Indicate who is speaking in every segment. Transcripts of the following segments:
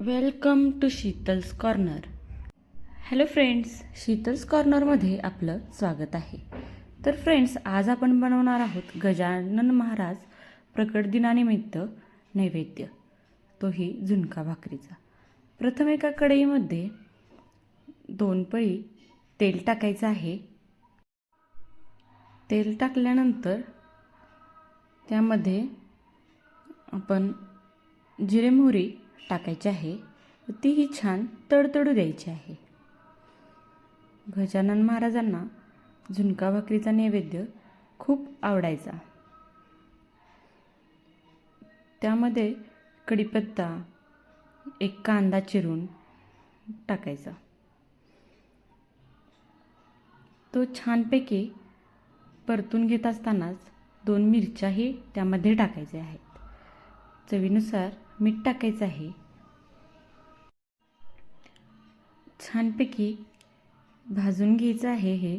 Speaker 1: Welcome to Sheetal's corner. Hello friends Sheetal's कॉर्नरमध्ये आपलं स्वागत आहे. तर फ्रेंड्स आज आपण बनवणार आहोत गजानन महाराज प्रकट दिनानिमित्त नैवेद्य तोही झुणका भाकरीचा. प्रथम एका कढईमध्ये दोन पळी तेल टाकायचं आहे. तेल टाकल्यानंतर त्यामध्ये आपण जिरे मोहरी टाकायची आहे. व तीही छान तडतडू द्यायची आहे. गजानन महाराजांना झुणका भाकरीचा नैवेद्य खूप आवडायचा. त्यामध्ये कढीपत्ता एक कांदा चिरून टाकायचा. तो छानपैकी परतून घेत असतानाच दोन मिरच्याही त्यामध्ये टाकायच्या आहेत. चवीनुसार मीठ टाकायचं आहे. छानपैकी भाजून घ्यायचं आहे हे.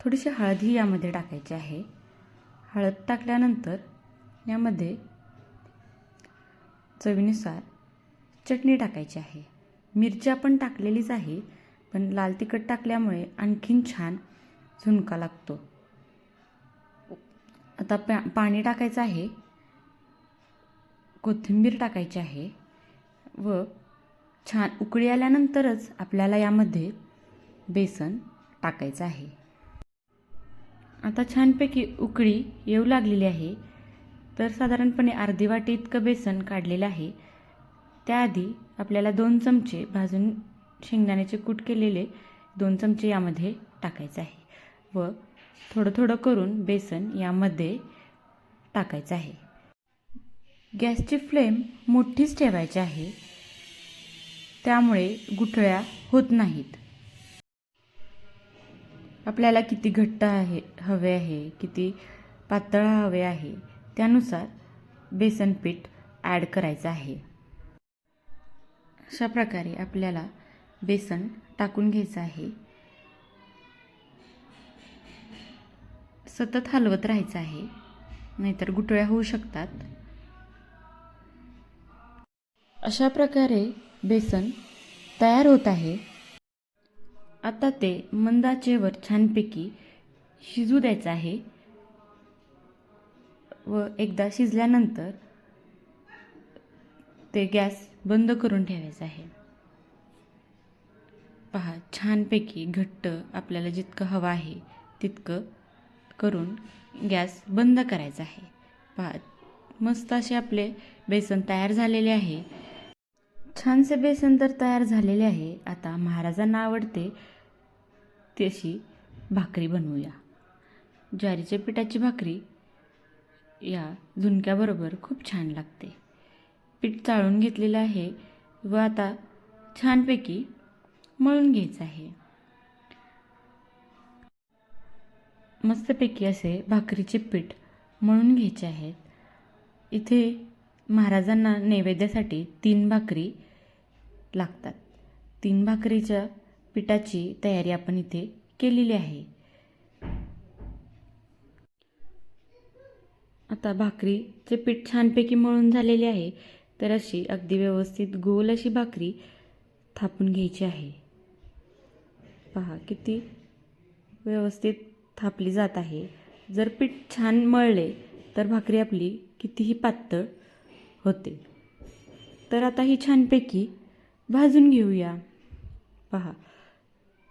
Speaker 1: थोडीशी हळदही यामध्ये टाकायची आहे. हळद टाकल्यानंतर यामध्ये चवीनुसार चटणी टाकायची आहे. मिरची आपण टाकलेलीच आहे पण लाल तिखट टाकल्यामुळे आणखीन छान झुणका लागतो. आता पा पाणी टाकायचं आहे. कोथिंबीर टाकायची आहे व छान उकळी आल्यानंतरच आपल्याला यामध्ये बेसन टाकायचं आहे. आता छानपैकी उकळी येऊ लागलेली आहे. तर साधारणपणे अर्धी वाटी इतकं बेसन काढलेलं आहे. त्याआधी आपल्याला दोन चमचे भाजून शेंगदाण्याचे कूट केलेले दोन चमचे यामध्ये टाकायचे आहे व थोडं थोडं करून बेसन यामध्ये टाकायचं आहे. गॅसची फ्लेम मोठीच ठेवायची आहे. त्यामुळे गुठळ्या होत नाहीत. आपल्याला किती घट्ट आहे हवे आहे किती पातळ हवे आहे त्यानुसार बेसन पीठ ॲड करायचं आहे. अशा प्रकारे आपल्याला बेसन टाकून घ्यायचं आहे. सतत हलवत राहायचं आहे. नाहीतर गुठळ्या होऊ शकतात. अशा प्रकारे बेसन तयार होत आहे. आता ते मंदाचेवर छानपैकी शिजू द्यायचं आहे व एकदा शिजल्यानंतर ते गॅस बंद करून ठेवायचं आहे. पहा छानपैकी घट्ट आपल्याला जितकं हवं आहे तितकं करून गॅस बंद करायचा आहे. पहा मस्त असे आपले बेसन तयार झालेले आहे. छानसे बेसन तर तयार झालेले आहे. आता महाराजांना आवडते तशी भाकरी बनवूया. ज्वारीच्या पिठाची भाकरी या झुणक्याबरोबर खूप छान लागते. पीठ चाळून घेतलेलं आहे व आता छानपैकी मळून घ्यायचं आहे. मस्तपैकी असे भाकरीचे पीठ मळून घ्यायचे आहेत. इथे महाराजांना नैवेद्यासाठी तीन भाकरी लागतात. तीन भाकरीच्या पिठाची तयारी आपण इथे केलेली आहे. आता भाकरीचे पीठ छानपैकी मळून झालेले आहे. तर अशी अगदी व्यवस्थित गोल अशी भाकरी थापून घ्यायची आहे. पहा किती व्यवस्थित थापली जात आहे. जर पीठ छान मळले तर भाकरी आपली कितीही पातळ होते. तर आता ही छानपैकी भाजून घेऊया. पहा.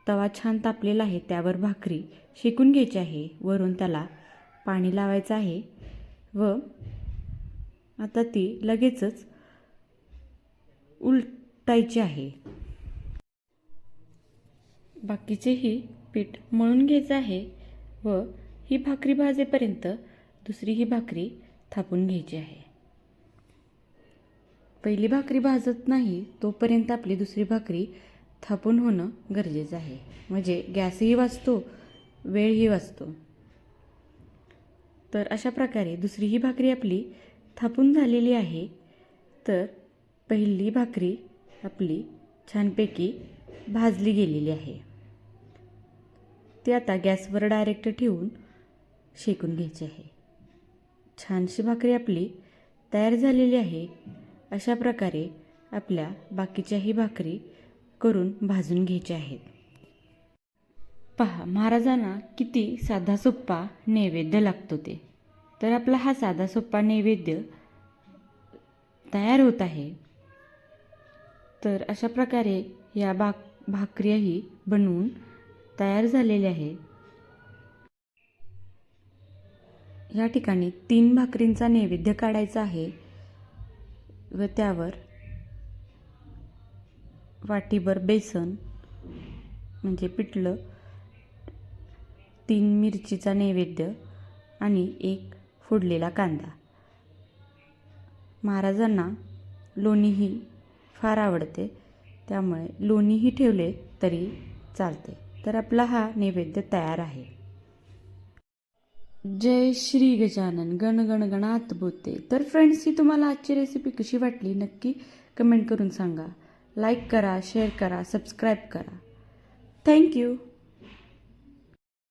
Speaker 1: तवा छान तापलेला आहे त्यावर भाकरी शेकून घ्यायची आहे. वरून त्याला पाणी लावायचं आहे व आता ती लगेचच उलटायची आहे. बाकीचेही पीठ मळून घ्यायचं आहे व ही भाकरी भाजेपर्यंत दुसरी ही भाकरी थापून घ्यायची आहे. पहिली भाकरी भाजत नाही तोपर्यंत आपली दुसरी भाकरी थापून होणं गरजेचं आहे. म्हणजे गॅसही वाचतो वेळही वाचतो तर अशा प्रकारे दुसरी ही भाकरी आपली थापून झालेली आहे. तर पहिली भाकरी आपली छानपैकी भाजली गेलेली आहे. ती आता गॅसवर डायरेक्ट ठेवून शेकून घ्यायची आहे. छानशी भाकरी आपली तयार झालेली आहे. अशा प्रकारे आपल्या बाकीच्याही भाकरी करून भाजून घ्यायच्या आहेत. पहा महाराजांना किती साधा सोप्पा नैवेद्य लागतो ते. तर आपला हा साधा सोप्पा नैवेद्य तयार होत आहे. तर अशा प्रकारे या बाक भाकऱ्याही बनवून तयार झालेल्या आहेत या ठिकाणी तीन भाकरींचा नैवेद्य काढायचा आहे. व त्यावर वाटीभर बेसन म्हणजे पिठलं तीन मिरचीचा नैवेद्य आणि एक फोडलेला कांदा. महाराजांना लोणीही फार आवडते त्यामुळे लोणीही ठेवले तरी चालते. तर आपला हा नैवेद्य तयार आहे. जय श्री गजानन. गण गण गणात बोते तर फ्रेंड्स ही तुम्हाला आजची रेसिपी कशी वाटली नक्की कमेंट करून सांगा. लाईक करा शेअर करा सबस्क्राईब करा. थँक्यू